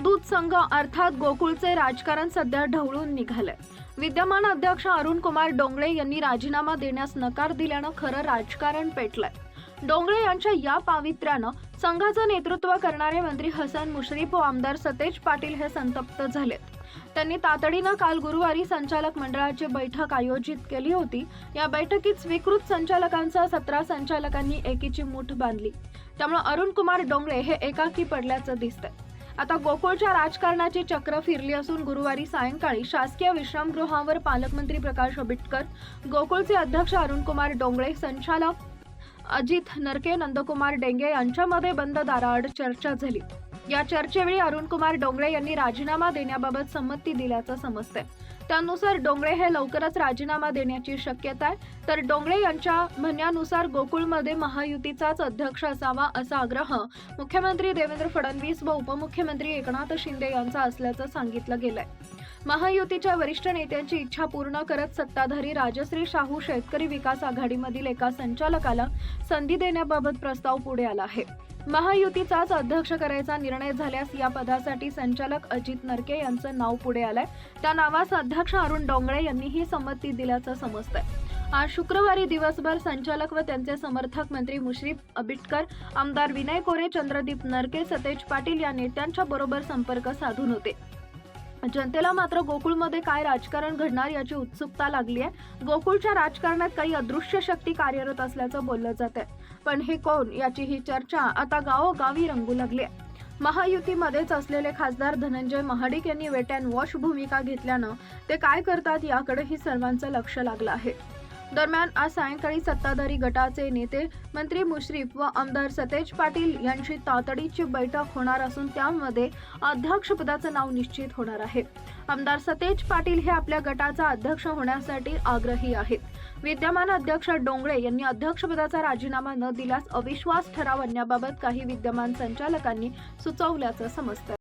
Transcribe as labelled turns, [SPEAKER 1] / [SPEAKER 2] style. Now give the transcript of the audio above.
[SPEAKER 1] दूध संघ अर्थात गोकुळचे राजकारण सध्या ढवळून निघालंय. विद्यमान अध्यक्ष अरुण कुमार डोंगळे यांनी राजीनामा देण्यास नकार दिल्यानं खरं राजकारण पेटलंय. डोंगळे यांच्या या पावित्र्यानं संघाचं नेतृत्व करणारे मंत्री हसन मुश्रीफ व आमदार सतेज पाटील हे संतप्त झालेत. त्यांनी तातडीनं काल गुरुवारी संचालक मंडळाची बैठक आयोजित केली होती. या बैठकीत स्वीकृत संचालकांसह सतरा संचालकांनी एकीची मूठ बांधली. त्यामुळे अरुण कुमार डोंगळे हे एकाकी पडल्याचं दिसतंय. आता गोकुळच्या राजकारणाची चक्र फिरली असून गुरुवारी सायंकाळी शासकीय विश्रामगृहावर पालकमंत्री प्रकाश आंबेडकर गोकुळचे अध्यक्ष अरुणकुमार डोंगळे संचालक अजित नरके नंदकुमार डेंगे यांच्यामध्ये बंद दाराआड चर्चा झाली. या चर्चेवेळी अरुणकुमार डोंगळे यांनी राजीनामा देण्याबाबत संमती दिल्याचं समजतंय. त्यानुसार डोंगळे हे लवकरच राजीनामा देण्याची शक्यता आहे. तर डोंगळे यांच्या म्हणण्यानुसार गोकुळमध्ये महायुतीचाच अध्यक्ष असावा असा आग्रह मुख्यमंत्री देवेंद्र फडणवीस व उपमुख्यमंत्री एकनाथ शिंदे यांचा असल्याचं सांगितलं गेलंय. महायुतीच्या वरिष्ठ नेत्यांची इच्छा पूर्ण करत सत्ताधारी राजश्री शाहू शेतकरी विकास आघाडीमधील एका संचालकाला संधी देण्याबाबत प्रस्ताव पुढे आला आहे. महायुतीचाच अध्यक्ष करायचा निर्णय झाल्यास या पदासाठी संचालक अजित नरके यांचं नाव पुढे आलंय. त्या नावास अध्यक्ष अरुण डोंगळे यांनीही संमती दिल्याचं समजतंय. आज शुक्रवारी दिवसभर संचालक व त्यांचे समर्थक मंत्री मुश्रीफ अबिटकर आमदार विनय कोरे चंद्रदीप नरके सतेज पाटील या नेत्यांच्या बरोबर संपर्क साधून होते. जनतेला मात्र गोकुळमध्ये काय राजकारण घडणार याची उत्सुकता लागली आहे गोकुळच्या राजकारणात काही अदृश्य शक्ती कार्यरत असल्याचं बोललं जात आहे पण हे कोण याची ही चर्चा आता गावोगावी रंगू लागली आहे महायुतीमध्येच असलेले खासदार धनंजय महाडिक यांनी वेट अँड वॉश भूमिका घेतल्यानं ते काय करतात याकडेही सर्वांचं लक्ष लागलं आहे. दरम्यान आज सायंकाळी सत्ताधारी गटाचे नेते मंत्री मुश्रीफ व आमदार सतेज पाटील यांची तातडीची बैठक होणार असून त्यामध्ये अध्यक्षपदाचं नाव निश्चित होणार आहे. आमदार सतेज पाटील हे आपल्या गटाचा अध्यक्ष होण्यासाठी आग्रही आहेत. विद्यमान अध्यक्ष डोंगळे यांनी अध्यक्षपदाचा राजीनामा न दिल्यास अविश्वास ठराव आणण्याबाबत काही विद्यमान संचालकांनी सुचवल्याचं समजतं.